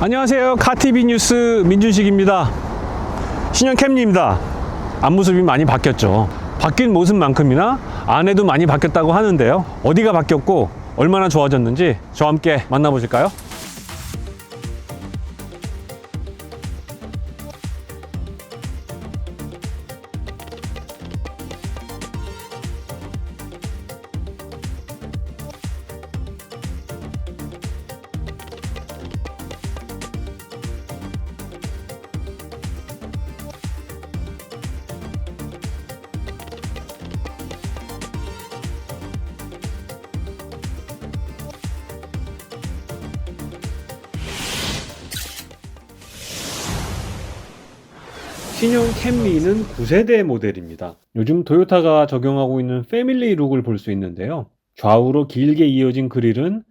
안녕하세요. 카티비 뉴스 민준식입니다. 신형 캠리입니다. 앞모습이 많이 바뀌었죠. 바뀐 모습만큼이나 안에도 많이 바뀌었다고 하는데요. 어디가 바뀌었고 얼마나 좋아졌는지 저와 함께 만나보실까요? 신형 캠리는 9세대 모델입니다. 요즘 토요타가 적용하고 있는 패밀리 룩을 볼 수 있는데요. 좌우로 길게 이어진 그릴은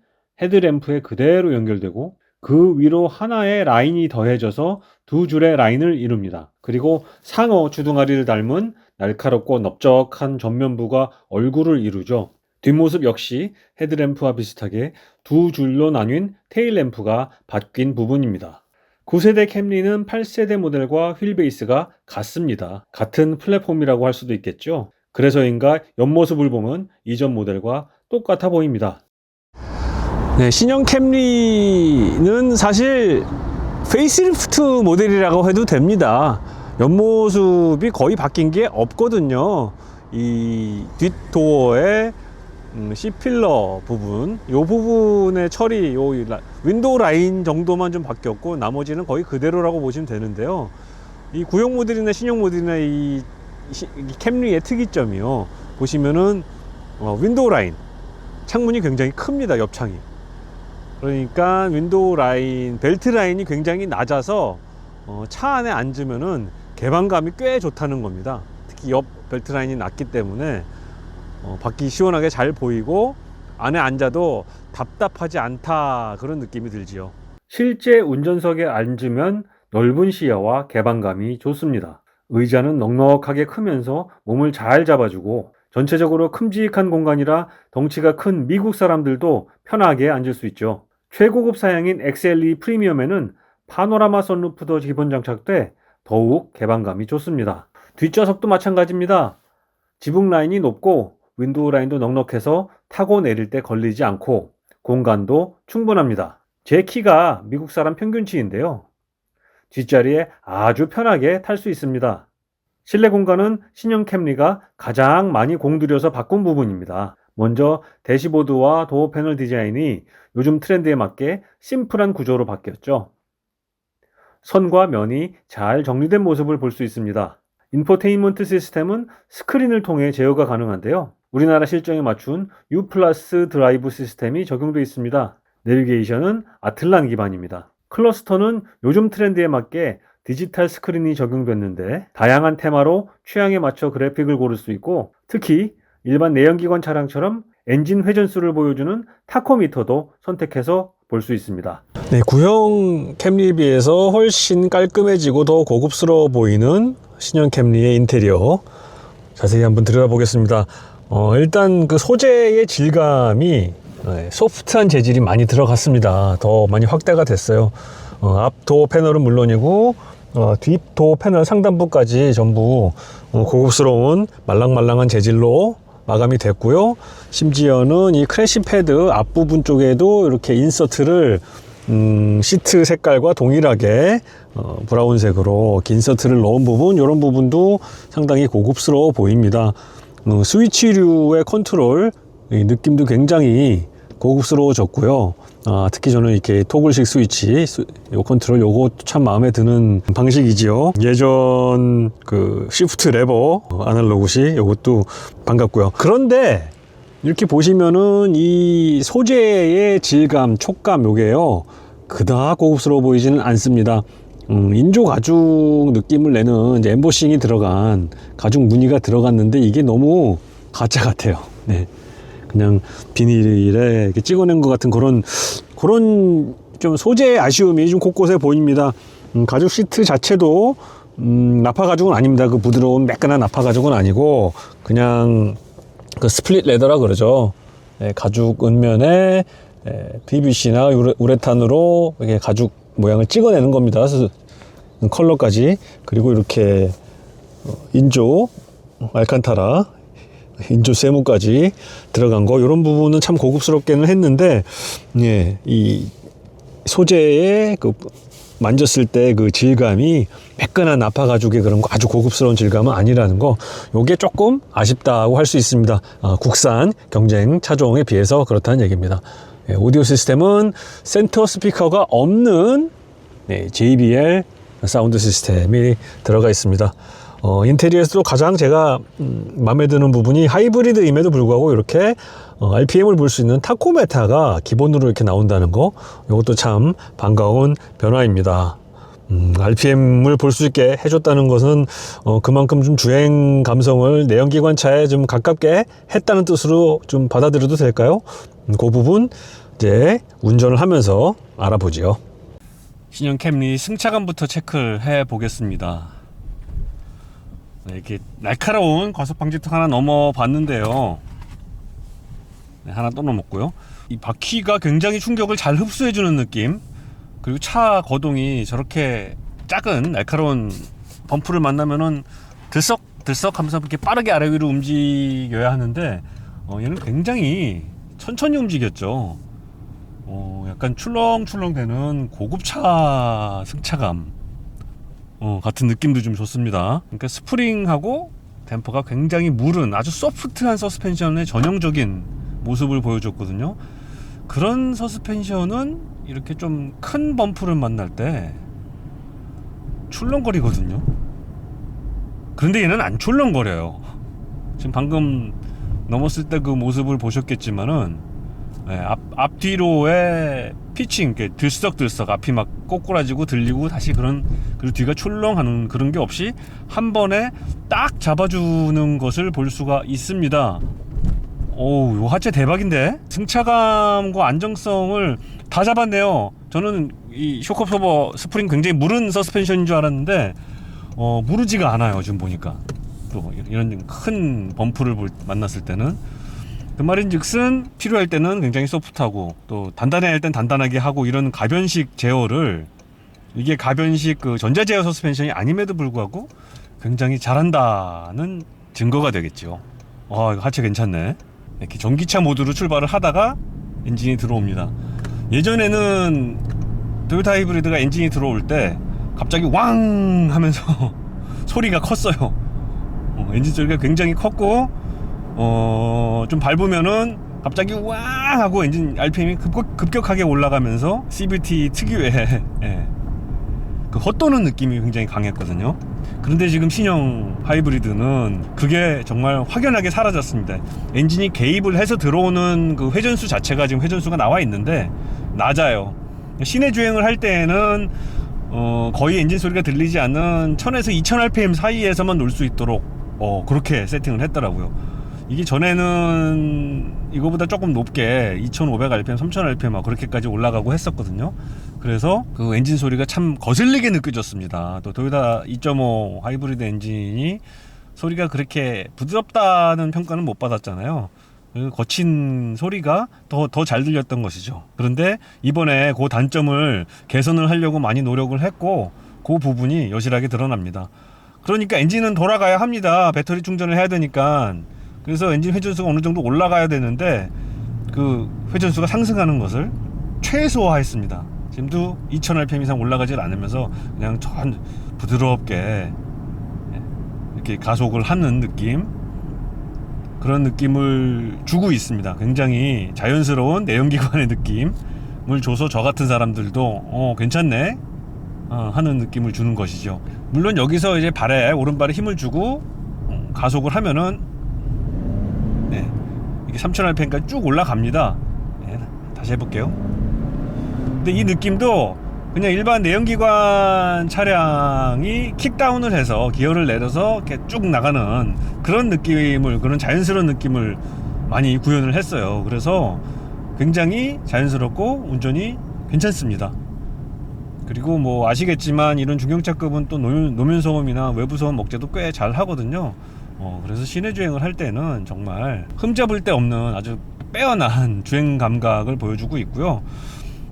헤드램프에 그대로 연결되고 그 위로 하나의 라인이 더해져서 두 줄의 라인을 이룹니다. 그리고 상어 주둥아리를 닮은 날카롭고 넓적한 전면부가 얼굴을 이루죠. 뒷모습 역시 헤드램프와 비슷하게 두 줄로 나뉜 테일램프가 바뀐 부분입니다. 9세대 캠리는 8세대 모델과 휠베이스가 같습니다. 같은 플랫폼이라고 할 수도 있겠죠. 그래서인가 옆모습을 보면 이전 모델과 똑같아 보입니다. 네, 신형 캠리는 사실 페이스리프트 모델이라고 해도 됩니다. 옆모습이 거의 바뀐 게 없거든요. 이 뒷도어에 음, C필러 부분, 이 부분의 처리, 요 라- 윈도우 라인 정도만 좀 바뀌었고 나머지는 거의 그대로라고 보시면 되는데요. 이 구형 모델이나 신형 모델이나 이, 시- 이 캠리의 특이점이요. 보시면은 어, 윈도우 라인, 창문이 굉장히 큽니다. 옆창이. 그러니까 윈도우 라인, 벨트 라인이 굉장히 낮아서 어, 차 안에 앉으면은 개방감이 꽤 좋다는 겁니다. 특히 옆 벨트 라인이 낮기 때문에 어, 밖이 시원하게 잘 보이고 안에 앉아도 답답하지 않다 그런 느낌이 들지요. 실제 운전석에 앉으면 넓은 시야와 개방감이 좋습니다. 의자는 넉넉하게 크면서 몸을 잘 잡아주고 전체적으로 큼직한 공간이라 덩치가 큰 미국 사람들도 편하게 앉을 수 있죠. 최고급 사양인 XLE 프리미엄에는 파노라마 선루프도 기본 장착돼 더욱 개방감이 좋습니다. 뒷좌석도 마찬가지입니다. 지붕 라인이 높고 윈도우 라인도 넉넉해서 타고 내릴 때 걸리지 않고 공간도 충분합니다. 제 키가 미국 사람 평균치인데요. 뒷자리에 아주 편하게 탈 수 있습니다. 실내 공간은 신형 캠리가 가장 많이 공들여서 바꾼 부분입니다. 먼저 대시보드와 도어 패널 디자인이 요즘 트렌드에 맞게 심플한 구조로 바뀌었죠. 선과 면이 잘 정리된 모습을 볼 수 있습니다. 인포테인먼트 시스템은 스크린을 통해 제어가 가능한데요. 우리나라 실정에 맞춘 U 플러스 드라이브 시스템이 적용되어 있습니다. 내비게이션은 아틀란 기반입니다. 클러스터는 요즘 트렌드에 맞게 디지털 스크린이 적용됐는데 다양한 테마로 취향에 맞춰 그래픽을 고를 수 있고 특히 일반 내연기관 차량처럼 엔진 회전수를 보여주는 타코미터도 선택해서 볼 수 있습니다. 네, 구형 캠리에 비해서 훨씬 깔끔해지고 더 고급스러워 보이는 신형 캠리의 인테리어 자세히 한번 들여다보겠습니다. 어, 일단 그 소재의 질감이 네, 소프트한 재질이 많이 들어갔습니다. 더 많이 확대가 됐어요. 어, 앞 도어 패널은 물론이고 어, 뒷 도어 패널 상단부까지 전부 어, 고급스러운 말랑말랑한 재질로 마감이 됐고요. 심지어는 이 크래시 패드 앞부분 쪽에도 이렇게 인서트를 음, 시트 색깔과 동일하게 어, 브라운색으로 이렇게 인서트를 넣은 부분 이런 부분도 상당히 고급스러워 보입니다. 어, 스위치류의 컨트롤 이 느낌도 굉장히 고급스러워졌고요. 아, 특히 저는 이렇게 토글식 스위치, 스- 요 컨트롤 요거 참 마음에 드는 방식이지요. 예전 그 시프트 레버 어, 아날로그식 요것도 반갑고요. 그런데 이렇게 보시면은 이 소재의 질감, 촉감 요게요. 그닥 고급스러워 보이지는 않습니다. 음, 인조 가죽 느낌을 내는 이제 엠보싱이 들어간 가죽 무늬가 들어갔는데 이게 너무 가짜 같아요. 네. 그냥 비닐에 이렇게 찍어낸 것 같은 그런 그런 좀 소재의 아쉬움이 좀 곳곳에 보입니다. 음, 가죽 시트 자체도 음, 나파 가죽은 아닙니다. 그 부드러운 매끈한 나파 가죽은 아니고 그냥 그 스플릿 레더라 그러죠. 예, 가죽 은면에 예, PVC나 우레, 우레탄으로 이렇게 가죽 모양을 찍어내는 겁니다. 스- 컬러까지 그리고 이렇게 어, 인조 알칸타라 인조 세무까지 들어간 거 이런 부분은 참 고급스럽게는 했는데 예, 이 소재의 그 만졌을 때 그 질감이 매끈한 나파 가죽의 그런 거 아주 고급스러운 질감은 아니라는 거 요게 조금 아쉽다고 할 수 있습니다. 아, 국산 경쟁 차종에 비해서 그렇다는 얘기입니다. 예, 오디오 시스템은 센터 스피커가 없는 네, JBL 사운드 시스템이 들어가 있습니다. 어, 인테리어에서도 가장 제가 음, 마음에 드는 부분이 하이브리드임에도 불구하고 이렇게 어, RPM을 볼 수 있는 타코메타가 기본으로 이렇게 나온다는 거 이것도 참 반가운 변화입니다. 음, RPM을 볼 수 있게 해줬다는 것은 어, 그만큼 좀 주행 감성을 내연기관 차에 좀 가깝게 했다는 뜻으로 좀 받아들여도 될까요? 음, 그 부분 이제 운전을 하면서 알아보지요. 신형 캠리 승차감부터 체크를 해 보겠습니다. 네, 이렇게 날카로운 과속 방지턱 하나 넘어봤는데요. 네, 하나 또 넘었고요. 이 바퀴가 굉장히 충격을 잘 흡수해주는 느낌. 그리고 차 거동이 저렇게 작은 날카로운 범프를 만나면은 들썩 들썩 하면서 이렇게 빠르게 아래 위로 움직여야 하는데 어, 얘는 굉장히 천천히 움직였죠. 어, 약간 출렁출렁대는 고급차 승차감 어, 같은 느낌도 좀 좋습니다. 그러니까 스프링하고 댐퍼가 굉장히 무른 아주 소프트한 서스펜션의 전형적인 모습을 보여줬거든요. 그런 서스펜션은 이렇게 좀 큰 범프를 만날 때 출렁거리거든요. 그런데 얘는 안 출렁거려요. 지금 방금 넘었을 때 그 모습을 보셨겠지만은 네, 앞, 앞뒤로의 피칭, 이렇게 들썩들썩 앞이 막 꼬꾸라지고 들리고 다시 그런 그리고 뒤가 출렁하는 그런 게 없이 한 번에 딱 잡아주는 것을 볼 수가 있습니다. 오우, 요 하체 대박인데 승차감과 안정성을 다 잡았네요. 저는 이 쇼크업서버 스프링 굉장히 무른 서스펜션인 줄 알았는데 어, 무르지가 않아요. 지금 보니까 또 이런 큰 범프를 볼- 만났을 때는 그 말인즉슨 필요할 때는 굉장히 소프트하고 또 단단해야 할 땐 단단하게 하고 이런 가변식 제어를 이게 가변식 그 전자 제어 서스펜션이 아님에도 불구하고 굉장히 잘한다는 증거가 되겠죠. 아, 하체 괜찮네. 이렇게 전기차 모드로 출발을 하다가 엔진이 들어옵니다. 예전에는 토요타 하이브리드가 엔진이 들어올 때 갑자기 왕 하면서 소리가 컸어요. 어, 엔진 소리가 굉장히 컸고 어, 좀 밟으면은 갑자기 왕 하고 엔진 RPM이 급격, 급격하게 올라가면서 CVT 특유의 예, 그 헛도는 느낌이 굉장히 강했거든요. 그런데 지금 신형 하이브리드는 그게 정말 확연하게 사라졌습니다. 엔진이 개입을 해서 들어오는 그 회전수 자체가 지금 회전수가 나와 있는데 낮아요. 시내 주행을 할 때에는 어, 거의 엔진 소리가 들리지 않는 1000에서 2000rpm 사이에서만 놀 수 있도록 어, 그렇게 세팅을 했더라고요. 이게 전에는 이거보다 조금 높게 2500rpm, 3000rpm 그렇게까지 올라가고 했었거든요. 그래서 그 엔진 소리가 참 거슬리게 느껴졌습니다. 또 도요타 2.5 하이브리드 엔진이 소리가 그렇게 부드럽다는 평가는 못 받았잖아요. 그 거친 소리가 더 더 잘 들렸던 것이죠. 그런데 이번에 그 단점을 개선을 하려고 많이 노력을 했고 그 부분이 여실하게 드러납니다. 그러니까 엔진은 돌아가야 합니다. 배터리 충전을 해야 되니까. 그래서 엔진 회전수가 어느 정도 올라가야 되는데 그 회전수가 상승하는 것을 최소화했습니다. 지금도 2000rpm 이상 올라가질 않으면서 그냥 전 부드럽게 이렇게 가속을 하는 느낌 그런 느낌을 주고 있습니다. 굉장히 자연스러운 내연기관의 느낌을 줘서 저 같은 사람들도 어 괜찮네 어, 하는 느낌을 주는 것이죠. 물론 여기서 이제 발에 오른발에 힘을 주고 음, 가속을 하면은 네, 이게 3000rpm까지 쭉 올라갑니다. 네, 다시 해볼게요. 근데 이 느낌도 그냥 일반 내연기관 차량이 킥다운을 해서 기어를 내려서 이렇게 쭉 나가는 그런 느낌을 그런 자연스러운 느낌을 많이 구현을 했어요. 그래서 굉장히 자연스럽고 운전이 괜찮습니다. 그리고 뭐 아시겠지만 이런 중형차급은 또 노면, 소음이나 외부 소음 억제도 꽤 잘 하거든요. 어, 그래서 시내 주행을 할 때는 정말 흠잡을 데 없는 아주 빼어난 주행 감각을 보여주고 있고요.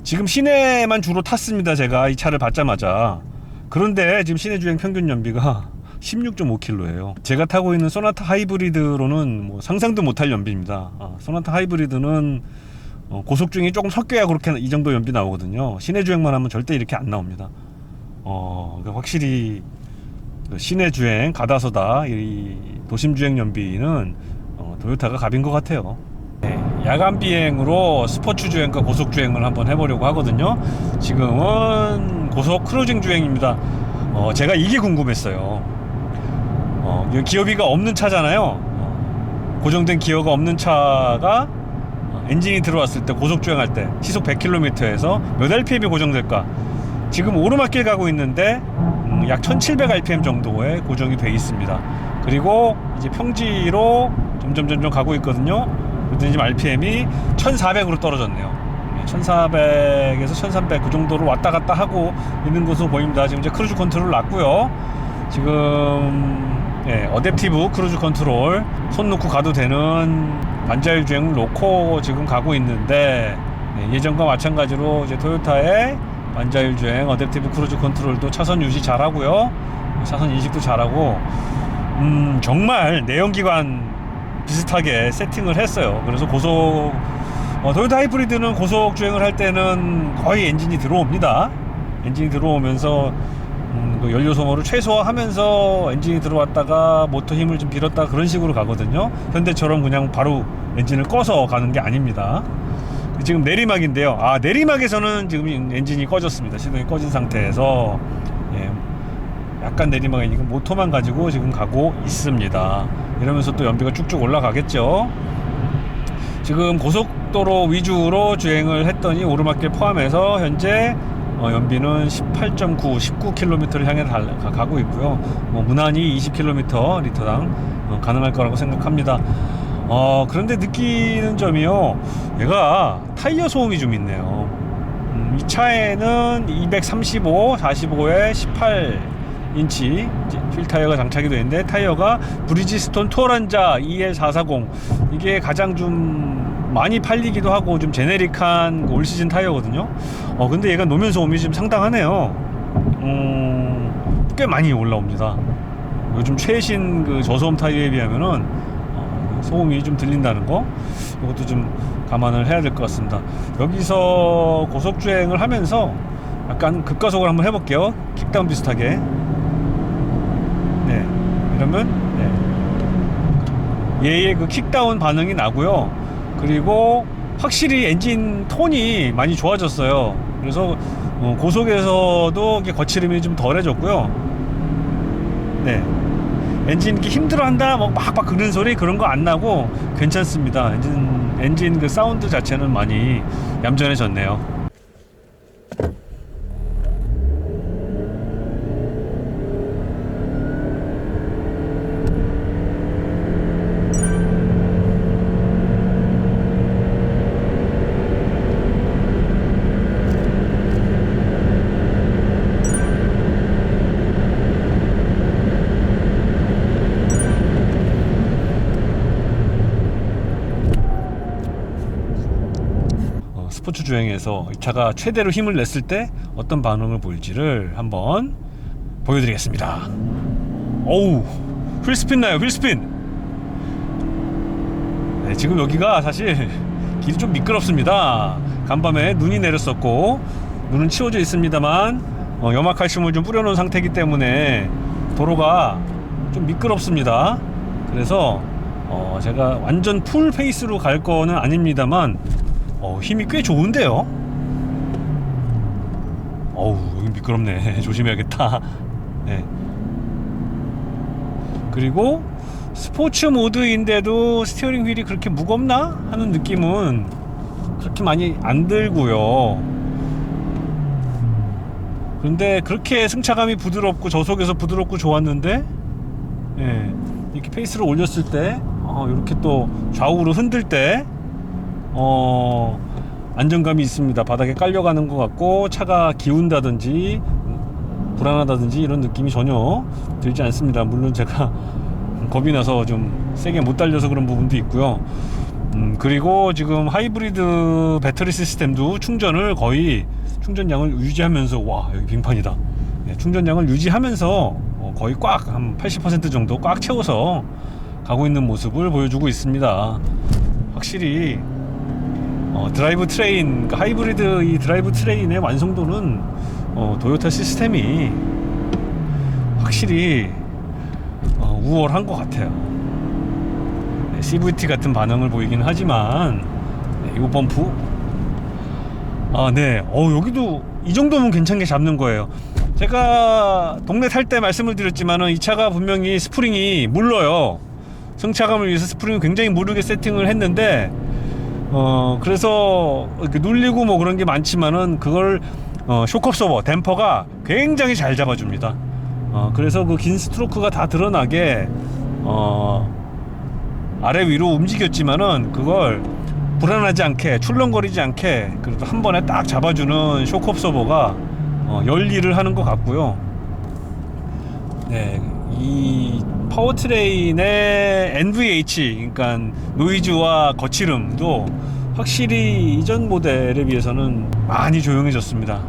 지금 시내만 주로 탔습니다. 제가 이 차를 받자마자. 그런데 지금 시내 주행 평균 연비가 16.5km예요. 제가 타고 있는 소나타 하이브리드로는 뭐 상상도 못할 연비입니다. 아, 소나타 하이브리드는 어, 고속 중에 조금 섞여야 그렇게 이 정도 연비 나오거든요. 시내 주행만 하면 절대 이렇게 안 나옵니다. 어, 그러니까 확실히 그 시내 주행 가다서다 이 도심 주행 연비는 어, 도요타가 갑인 것 같아요. 네, 야간 비행으로 스포츠 주행과 고속 주행을 한번 해보려고 하거든요. 지금은 고속 크루징 주행입니다. 어, 제가 이게 궁금했어요. 어, 기어비가 없는 차잖아요. 어, 고정된 기어가 없는 차가 어, 엔진이 들어왔을 때 고속 주행할 때 시속 100km에서 몇 rpm이 고정될까? 지금 오르막길 가고 있는데 음, 약 1700rpm 정도에 고정이 돼 있습니다. 그리고 이제 평지로 점점 점점 가고 있거든요. 그랬더니 지금 RPM이 1400으로 떨어졌네요. 1400에서 1300 그 정도로 왔다 갔다 하고 있는 것으로 보입니다. 지금 이제 크루즈 컨트롤 났고요. 지금 예, 어댑티브 크루즈 컨트롤 손 놓고 가도 되는 반자율 주행을 놓고 지금 가고 있는데 예, 예전과 마찬가지로 이제 토요타의 반자율 주행 어댑티브 크루즈 컨트롤도 차선 유지 잘하고요. 차선 인식도 잘하고 음, 정말 내연기관 비슷하게 세팅을 했어요. 그래서 고속 어, 토요타 하이브리드는 고속 주행을 할 때는 거의 엔진이 들어옵니다. 엔진이 들어오면서 음, 그 연료 소모를 최소화하면서 엔진이 들어왔다가 모터 힘을 좀 빌었다 그런 식으로 가거든요. 현대처럼 그냥 바로 엔진을 꺼서 가는 게 아닙니다. 지금 내리막인데요. 아 내리막에서는 지금 엔진이 꺼졌습니다. 시동이 꺼진 상태에서 예, 약간 내리막이니까 모터만 가지고 지금 가고 있습니다. 이러면서 또 연비가 쭉쭉 올라가겠죠. 지금 고속도로 위주로 주행을 했더니 오르막길 포함해서 현재 어, 연비는 18.9, 19km를 향해 달, 가, 가고 있고요. 뭐 무난히 20km 리터당 어, 가능할 거라고 생각합니다. 어, 그런데 느끼는 점이요. 얘가 타이어 소음이 좀 있네요. 음, 이 차에는 235, 45에 18 인치 휠 타이어가 장착이 되어 있는데 타이어가 브리지스톤 투어란자 EL440 이게 가장 좀 많이 팔리기도 하고 좀 제네릭한 올 시즌 타이어거든요. 어 근데 얘가 노면 소음이 좀 상당하네요. 음, 꽤 많이 올라옵니다. 요즘 최신 그 저소음 타이어에 비하면은 어, 소음이 좀 들린다는 거 이것도 좀 감안을 해야 될 것 같습니다. 여기서 고속 주행을 하면서 약간 급가속을 한번 해볼게요. 킥다운 비슷하게. 네, 이러면 네. 얘의 그 킥다운 반응이 나고요. 그리고 확실히 엔진 톤이 많이 좋아졌어요. 그래서 어, 고속에서도 거칠음이 좀 덜해졌고요. 네. 엔진 이렇게 힘들어한다, 뭐 막막 그는 소리 그런 거 안 나고 괜찮습니다. 엔진 엔진 그 사운드 자체는 많이 얌전해졌네요. 스포츠 주행에서 이 차가 최대로 힘을 냈을 때 어떤 반응을 보일지를 한번 보여드리겠습니다. 어우, 휠스핀 나요, 휠스핀. 네, 지금 여기가 사실 길이 좀 미끄럽습니다. 간밤에 눈이 내렸었고 눈은 치워져 있습니다만 어, 염화칼슘을 좀 뿌려놓은 상태이기 때문에 도로가 좀 미끄럽습니다. 그래서 어, 제가 완전 풀 페이스로 갈 거는 아닙니다만 어, 힘이 꽤 좋은데요. 어우 여기 미끄럽네. 조심해야겠다. 네. 그리고 스포츠 모드인데도 스티어링 휠이 그렇게 무겁나 하는 느낌은 그렇게 많이 안 들고요. 그런데 그렇게 승차감이 부드럽고 저속에서 부드럽고 좋았는데 예, 이렇게 페이스를 올렸을 때 어, 이렇게 또 좌우로 흔들 때 어, 안정감이 있습니다. 바닥에 깔려가는 것 같고 차가 기운다든지 불안하다든지 이런 느낌이 전혀 들지 않습니다. 물론 제가 겁이 나서 좀 세게 못 달려서 그런 부분도 있고요. 음, 그리고 지금 하이브리드 배터리 시스템도 충전을 거의 충전량을 유지하면서 와 여기 빙판이다. 네, 충전량을 유지하면서 어, 거의 꽉 한 80% 정도 꽉 채워서 가고 있는 모습을 보여주고 있습니다. 확실히 어, 드라이브 트레인 그러니까 하이브리드 이 드라이브 트레인의 완성도는 어, 도요타 시스템이 확실히 어, 우월한 것 같아요. 네, CVT 같은 반응을 보이긴 하지만 네, 이 범프 아, 네. 어, 여기도 이 정도면 괜찮게 잡는 거예요. 제가 동네 탈 때 말씀을 드렸지만은 이 차가 분명히 스프링이 물러요. 승차감을 위해서 스프링을 굉장히 무르게 세팅을 했는데 어 그래서 눌리고 뭐 그런 게 많지만은 그걸 어, 쇼크업서버 댐퍼가 굉장히 잘 잡아줍니다. 어, 그래서 그 긴 스트로크가 다 드러나게 어, 아래 위로 움직였지만은 그걸 불안하지 않게 출렁거리지 않게 그래도 한 번에 딱 잡아주는 쇼크업서버가 어, 열일을 하는 것 같고요. 네, 이 파워트레인의 NVH, 그러니까 노이즈와 거칠음도 확실히 이전 모델에 비해서는 많이 조용해졌습니다.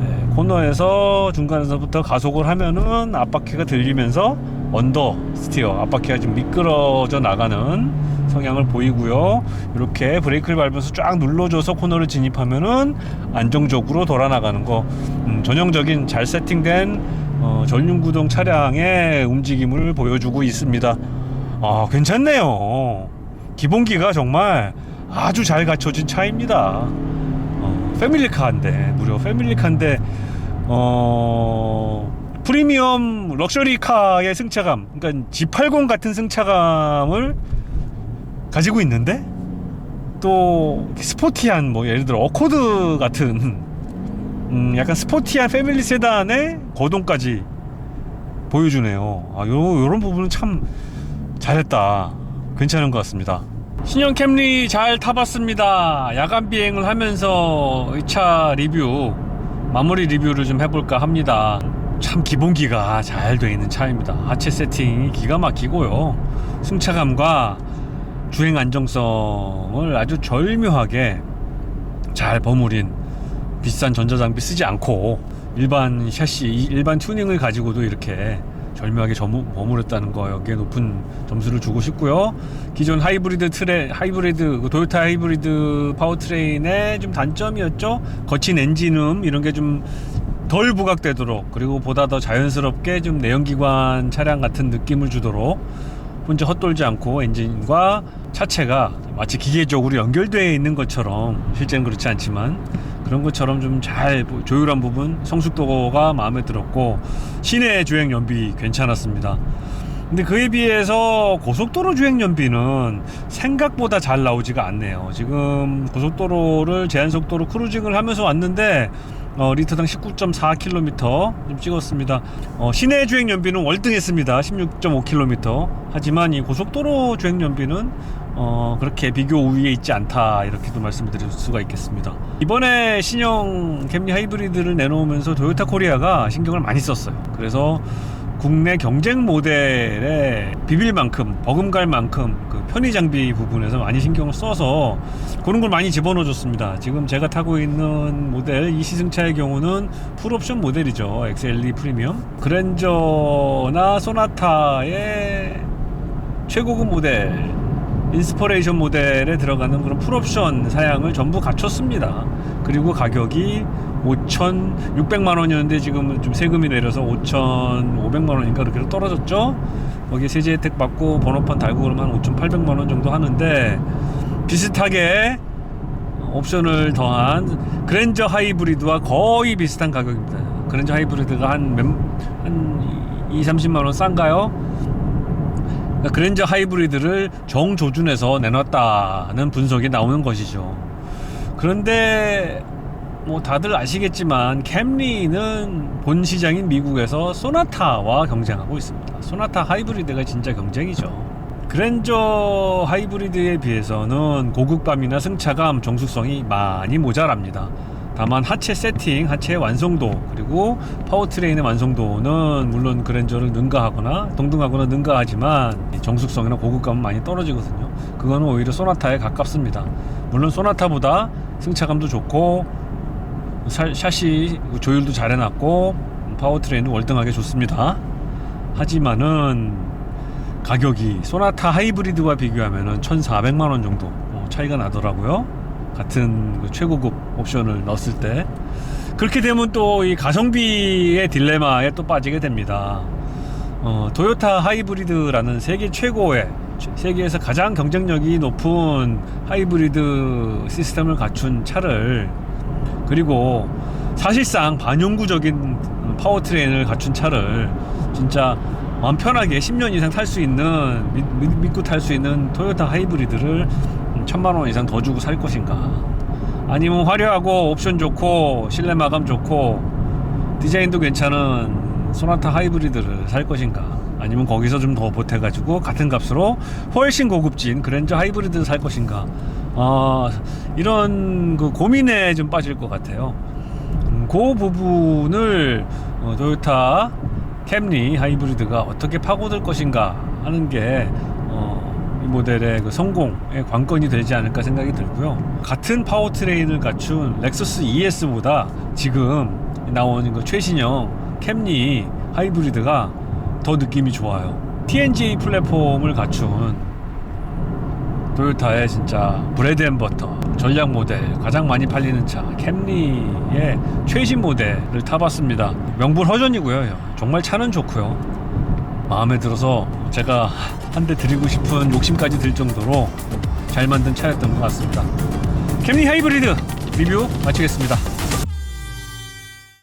네, 코너에서 중간에서부터 가속을 하면은 앞바퀴가 들리면서 언더 스티어 앞바퀴가 좀 미끄러져 나가는 성향을 보이고요. 이렇게 브레이크를 밟으면서 쫙 눌러줘서 코너를 진입하면은 안정적으로 돌아 나가는 거 음, 전형적인 잘 세팅된 어, 전륜구동 차량의 움직임을 보여주고 있습니다. 아 괜찮네요. 기본기가 정말 아주 잘 갖춰진 차입니다. 어, 패밀리카인데 무려 패밀리카인데 어 프리미엄 럭셔리카의 승차감 그러니까 G80 같은 승차감을 가지고 있는데 또 스포티한 뭐 예를 들어 어코드 같은 음 약간 스포티한 패밀리 세단의 거동까지 보여주네요. 아 요, 요런 부분은 참 잘했다. 괜찮은 것 같습니다. 신형 캠리 잘 타봤습니다. 야간 비행을 하면서 이 차 리뷰 마무리 리뷰를 좀 해볼까 합니다. 참 기본기가 잘 되어 있는 차입니다. 하체 세팅이 기가 막히고요. 승차감과 주행 안정성을 아주 절묘하게 잘 버무린 비싼 전자장비 쓰지 않고 일반 샤시 일반 튜닝을 가지고도 이렇게 절묘하게 버무렸다는 거 여기에 높은 점수를 주고 싶고요. 기존 하이브리드 트레 하이브리드 그 도요타 하이브리드 파워트레인의 좀 단점이었죠. 거친 엔진음 이런 게 좀 덜 부각되도록 그리고 보다 더 자연스럽게 좀 내연기관 차량 같은 느낌을 주도록 혼자 헛돌지 않고 엔진과 차체가 마치 기계적으로 연결되어 있는 것처럼 실제는 그렇지 않지만 그런 것처럼 좀 잘 조율한 부분 성숙도가 마음에 들었고 시내 주행 연비 괜찮았습니다. 근데 그에 비해서 고속도로 주행 연비는 생각보다 잘 나오지가 않네요. 지금 고속도로를 제한 속도로 크루징을 하면서 왔는데 어, 리터당 19.4km 좀 찍었습니다. 어, 시내 주행 연비는 월등했습니다. 16.5km. 하지만 이 고속도로 주행 연비는 어, 그렇게 비교 우위에 있지 않다 이렇게도 말씀드릴 수가 있겠습니다. 이번에 신형 캠리 하이브리드를 내놓으면서 도요타 코리아가 신경을 많이 썼어요. 그래서 국내 경쟁 모델에 비빌 만큼 버금갈 만큼 그 편의 장비 부분에서 많이 신경을 써서 그런 걸 많이 집어넣어 줬습니다. 지금 제가 타고 있는 모델 이 시승차의 경우는 풀옵션 모델이죠. XLE 프리미엄 그랜저나 소나타의 최고급 모델 인스퍼레이션 모델에 들어가는 그런 풀옵션 사양을 전부 갖췄습니다. 그리고 가격이 5,600만 원이었는데 지금은 좀 세금이 내려서 5,500만 원인가 그렇게 떨어졌죠. 거기 세제 혜택 받고 번호판 달고 그러면 한 5,800만 원 정도 하는데 비슷하게 옵션을 더한 그랜저 하이브리드와 거의 비슷한 가격입니다. 그랜저 하이브리드가 한, 몇, 한 2, 30만 원 싼가요? 그러니까 그랜저 하이브리드를 정조준해서 내놨다는 분석이 나오는 것이죠. 그런데 뭐 다들 아시겠지만 캠리는 본 시장인 미국에서 소나타와 경쟁하고 있습니다. 소나타 하이브리드가 진짜 경쟁이죠. 그랜저 하이브리드에 비해서는 고급감이나 승차감, 정숙성이 많이 모자랍니다. 다만 하체 세팅, 하체의 완성도 그리고 파워트레인의 완성도는 물론 그랜저를 능가하거나 동등하거나 능가하지만 이 정숙성이나 고급감은 많이 떨어지거든요. 그거는 오히려 소나타에 가깝습니다. 물론 소나타보다 승차감도 좋고 샤- 샤시 조율도 잘 해놨고 파워트레인도 월등하게 좋습니다. 하지만은 가격이 소나타 하이브리드와 비교하면은 1,400만 원 정도 어, 차이가 나더라고요. 같은 그 최고급 옵션을 넣었을 때 그렇게 되면 또 이 가성비의 딜레마에 또 빠지게 됩니다. 어, 도요타 하이브리드라는 세계 최고의 최- 세계에서 가장 경쟁력이 높은 하이브리드 시스템을 갖춘 차를 그리고 사실상 반영구적인 파워트레인을 갖춘 차를 진짜 마음 편하게 10년 이상 탈 수 있는 믿, 믿- 믿고 탈 수 있는 토요타 하이브리드를 천만 원 이상 더 주고 살 것인가. 아니면 화려하고 옵션 좋고 실내 마감 좋고 디자인도 괜찮은 소나타 하이브리드를 살 것인가. 아니면 거기서 좀 더 보태 가지고 같은 값으로 훨씬 고급진 그랜저 하이브리드를 살 것인가 아 이런 그 고민에 좀 빠질 것 같아요 음, 그 부분을 어, 토요타 캠리 하이브리드가 어떻게 파고들 것인가 하는 게 어, 이 모델의 그 성공의 관건이 되지 않을까 생각이 들고요. 같은 파워트레인을 갖춘 렉서스 ES보다 지금 나오는 그 최신형 캠리 하이브리드가 더 느낌이 좋아요. TNGA 플랫폼을 갖춘 토요타의 진짜 브레드 앤 버터. 전략 모델 가장 많이 팔리는 차 캠리의 최신 모델을 타봤습니다. 명불허전이고요 정말 차는 좋고요. 마음에 들어서 제가 한 대 드리고 싶은 욕심까지 들 정도로 잘 만든 차였던 것 같습니다. 캠리 하이브리드 리뷰 마치겠습니다